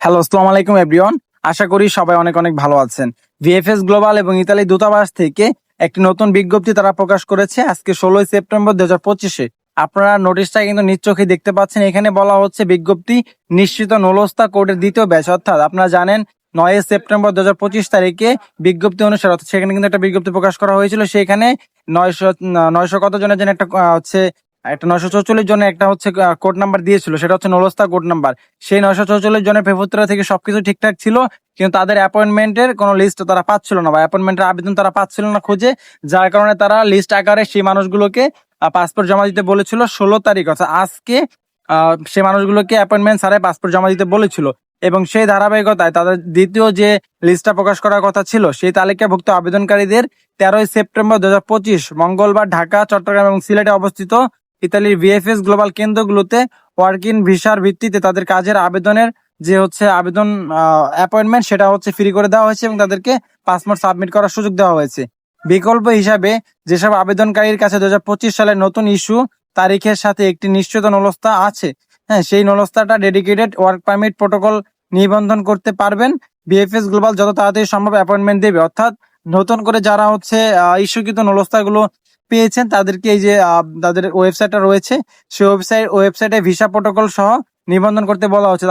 Hello আসসালামু আলাইকুম everyone আশা করি সবাই অনেক অনেক ভালো আছেন। ভিএফএস গ্লোবাল এবং ইতালি দূতাবাস থেকে একটি নতুন বিজ্ঞপ্তি তারা প্রকাশ করেছে আজকে ষোলোই সেপ্টেম্বর দু হাজার পঁচিশে। আপনারা নোটিশটা কিন্তু নিশ্চোখে দেখতে পাচ্ছেন। এখানে বলা হচ্ছে বিজ্ঞপ্তি নিশ্চিত নলস্তা কোর্টের দ্বিতীয় ব্যাচ। অর্থাৎ আপনারা জানেন, নয় সেপ্টেম্বর দু হাজার পঁচিশ তারিখে বিজ্ঞপ্তি অনুসারে, অর্থাৎ সেখানে কিন্তু একটা বিজ্ঞপ্তি প্রকাশ করা হয়েছিল। সেখানে নয়শো নয়শো কত জনের জন্য একটা হচ্ছে একটা নয়শো চৌচল্লিশ জনের একটা হচ্ছে কোড নাম্বার দিয়েছিল, সেটা হচ্ছে নলস্তা কোড নাম্বার সেই নয়শো চৌচল্লিশ জনের পেপুত্রা থেকে সবকিছু ঠিকঠাক ছিল, কিন্তু তাদের অ্যাপয়েন্টমেন্টের কোনো লিস্ট তারা পাচ্ছিল না বা অ্যাপয়েন্টমেন্টের আবেদন তারা পাচ্ছিল না খুঁজে, যার কারণে তারা লিস্ট আকারে সেই মানুষগুলোকে পাসপোর্ট জমা দিতে বলেছিল ষোলো তারিখ, অর্থাৎ আজকে সেই মানুষগুলোকে অ্যাপয়েন্টমেন্ট ছাড়াই পাসপোর্ট জমা দিতে বলেছিল। এবং সেই ধারাবাহিকতায় তাদের দ্বিতীয় যে লিস্টটা প্রকাশ করার কথা ছিল, সেই তালিকাভুক্ত আবেদনকারীদের তেরোই সেপ্টেম্বর দু হাজার পঁচিশ মঙ্গলবার ঢাকা, চট্টগ্রাম এবং সিলেটে অবস্থিত ইতালির ভিএফএস গ্লোবাল কেন্দ্রগুলোতে ওয়ার্কিং ভিসার ভিত্তিতে তাদের কাজের আবেদনের যে হচ্ছে আবেদন অ্যাপয়েন্টমেন্ট সেটা হচ্ছে ফ্রি করে দেওয়া হয়েছে এবং তাদেরকে পাসপোর্ট সাবমিট করার সুযোগ দেওয়া হয়েছে। বিকল্প হিসাবে যেসব আবেদনকারীর কাছে দু হাজার পঁচিশ সালের নতুন ইস্যু তারিখের সাথে একটি নিশ্চিত নলস্তা আছে হ্যাঁ সেই নলস্তাটা ডেডিকেটেড ওয়ার্ক পারমিট প্রোটোকল নিবন্ধন করতে পারবেন। বিএফএস গ্লোবাল যত তাড়াতাড়ি সম্ভব অ্যাপয়েন্টমেন্ট দেবে। অর্থাৎ নতুন করে যারা হচ্ছে ইস্যুকৃত নলস্তাগুলো পেয়েছেন তাদেরকে এই যে তাদের ওয়েবসাইটটা রয়েছে, সেই ওয়েবসাইট ওয়েবসাইটে ভিসা প্রোটোকল সহ নিবন্ধন করতে বলা হচ্ছে।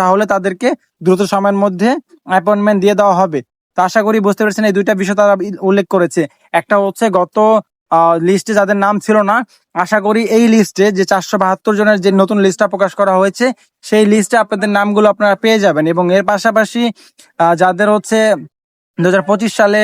তাহলে তাদেরকে দ্রুত সময়ের মধ্যে অ্যাপয়েন্টমেন্ট দিয়ে দেওয়া হবে। তো আশা করি বুঝতে পেরেছেন এই দুইটা বিষয় তারা উল্লেখ করেছে। একটা হচ্ছে গত লিস্টে যাদের নাম ছিল না, আশা করি এই লিস্টে যে চারশো বাহাত্তর জনের যে নতুন লিস্টটা প্রকাশ করা হয়েছে, সেই লিস্টে আপনাদের নামগুলো আপনারা পেয়ে যাবেন। এবং এর পাশাপাশি যাদের হচ্ছে দু হাজার পঁচিশ সালে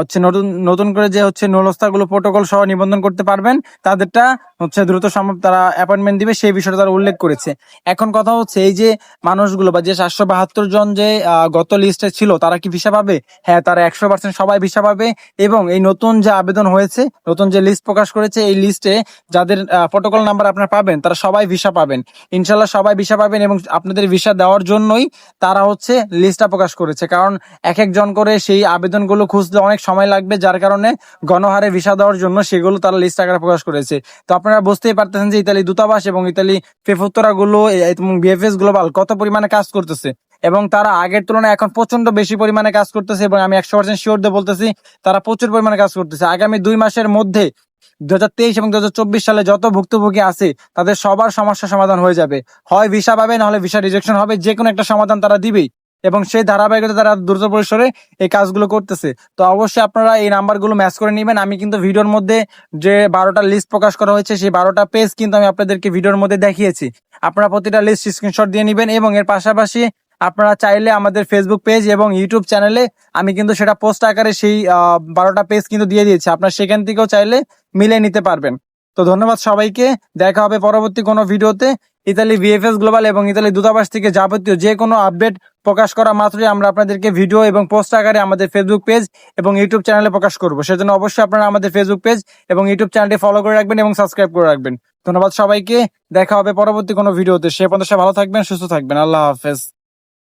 হচ্ছে নতুন নতুন করে যে হচ্ছে নলস্তাগুলো প্রোটোকল সহ নিবন্ধন করতে পারবেন, তাদেরটা হচ্ছে দ্রুত সম্ভব তারা অ্যাপয়েন্টমেন্ট দিবে, সেই বিষয়টা তারা উল্লেখ করেছে। এখন কথা হচ্ছে এই যে মানুষগুলো বা যে সাতশো বাহাত্তর জন যে গত লিস্টে ছিল, তারা কি ভিসা পাবে? হ্যাঁ তারা একশো পার্সেন্ট সবাই ভিসা পাবে এবং এই নতুন যে আবেদন হয়েছে, নতুন যে লিস্ট প্রকাশ করেছে, এই লিস্টে যাদের প্রোটোকল নাম্বার আপনারা পাবেন, তারা সবাই ভিসা পাবেন। ইনশাল্লাহ সবাই ভিসা পাবেন এবং আপনাদের ভিসা দেওয়ার জন্যই তারা হচ্ছে লিস্টটা প্রকাশ করেছে। কারণ এক একজন করে সেই আবেদনগুলো খুঁজতে অনেক সময় লাগবে, যার কারণে গণহারে ভিসা দেওয়ার জন্য সেগুলো তারা লিস্ট আকারে প্রকাশ করেছে। তো আপনারা বুঝতেই পারতেছেন যে ইতালি দূতাবাস এবং ইতালি ফেফুত্তরা গুলো এবং বিএফএস গ্লোবাল কত পরিমাণে কাজ করতেছে। এবং তারা আগের তুলনায় এখন প্রচণ্ড বেশি পরিমাণে কাজ করতেছে এবং আমি একশো পার্সেন্ট শিওর দিয়ে বলতেছি, তারা প্রচুর পরিমাণে কাজ করতেছে। আগামী দুই মাসের মধ্যে দু হাজার তেইশ এবং দু হাজার চব্বিশ সালে যত ভুক্তভোগী আছে, তাদের সবার সমস্যা সমাধান হয়ে যাবে। হয় ভিসা পাবে নাহলে ভিসা রিজেকশন হবে যে কোনো একটা সমাধান তারা দিবেই। এবং সেই ধারাবাহিকতা তারা দ্রুত পরিসরে এই কাজগুলো করতেছে। তো অবশ্যই আপনারা এই নাম্বারগুলো ম্যাচ করে নেবেন। আমি কিন্তু ভিডিওর মধ্যে যে বারোটা লিস্ট প্রকাশ করা হয়েছে, সেই বারোটা পেজ কিন্তু আমি আপনাদেরকে ভিডিওর মধ্যে দেখিয়েছি। আপনারা প্রতিটা লিস্ট স্ক্রিনশট দিয়ে নেবেন এবং এর পাশাপাশি আপনারা চাইলে আমাদের ফেসবুক পেজ এবং ইউটিউব চ্যানেলে আমি কিন্তু সেটা পোস্ট আকারে সেই বারোটা পেজ কিন্তু দিয়ে দিয়েছি। আপনারা সেখান থেকেও চাইলে মিলে নিতে পারবেন। তো ধন্যবাদ সবাইকে। দেখা হবে পরবর্তী কোনো ভিডিওতে। ইতালি ভিএফএস গ্লোবাল এবং ইতালি দূতাবাস থেকে যাবতীয় যে কোনো আপডেট প্রকাশ করা মাত্রই আমরা আপনাদেরকে ভিডিও এবং পোস্ট আকারে আমাদের ফেসবুক পেজ এবং ইউটিউব চ্যানেলে প্রকাশ করব। সেজন্য অবশ্যই আপনারা আমাদের ফেসবুক পেজ এবং ইউটিউব চ্যানেলটি ফলো করে রাখবেন এবং সাবস্ক্রাইব করে রাখবেন। ধন্যবাদ সবাইকে। দেখা হবে পরবর্তী কোনো ভিডিওতে। সে পর্যন্ত ভালো থাকবেন, সুস্থ থাকবেন। আল্লাহ হাফেজ।